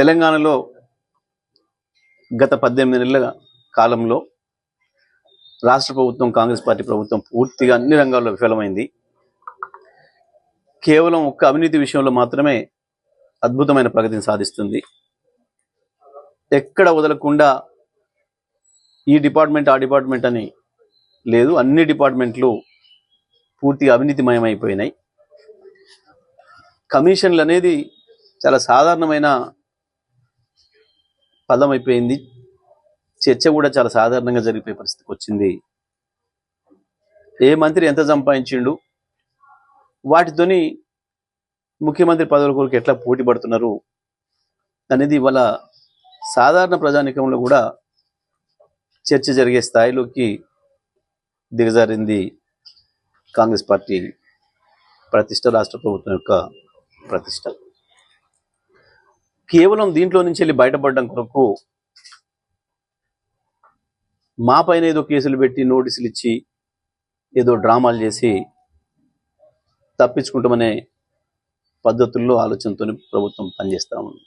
తెలంగాణలో గత పద్దెనిమిది నెలల కాలంలో రాష్ట్ర ప్రభుత్వం కాంగ్రెస్ పార్టీ ప్రభుత్వం పూర్తిగా అన్ని రంగాల్లో విఫలమైంది. కేవలం ఒక్క అవినీతి విషయంలో మాత్రమే అద్భుతమైన ప్రగతిని సాధిస్తుంది. ఎక్కడ వదలకుండా ఈ డిపార్ట్మెంట్ ఆ డిపార్ట్మెంట్ అని లేదు అన్ని డిపార్ట్మెంట్లు పూర్తిగా అవినీతిమయమైపోయినాయి. కమిషన్లు అనేది చాలా సాధారణమైన పదం అయిపోయింది చర్చ కూడా చాలా సాధారణంగా జరిగిపోయే పరిస్థితికి వచ్చింది. ఏ మంత్రి ఎంత సంపాదించిండు? వాటితోని ముఖ్యమంత్రి పదవుల కొరకు ఎట్లా పోటీ పడుతున్నారు? అనేది ఇవాళ సాధారణ ప్రజానికంలో కూడా చర్చ జరిగే స్థాయిలోకి దిగజారింది కాంగ్రెస్ పార్టీ ప్రతిష్ట రాష్ట్ర ప్రభుత్వం యొక్క ప్రతిష్ట. కేవలం దీంట్లో నుంచి వెళ్ళి బయటపడడం కొరకు మా పైన ఏదో కేసులు పెట్టి నోటీసులు ఇచ్చి ఏదో డ్రామాలు చేసి తప్పించుకుంటామనే పద్ధతుల్లో ఆలోచనతో ప్రభుత్వం పనిచేస్తూ ఉంది.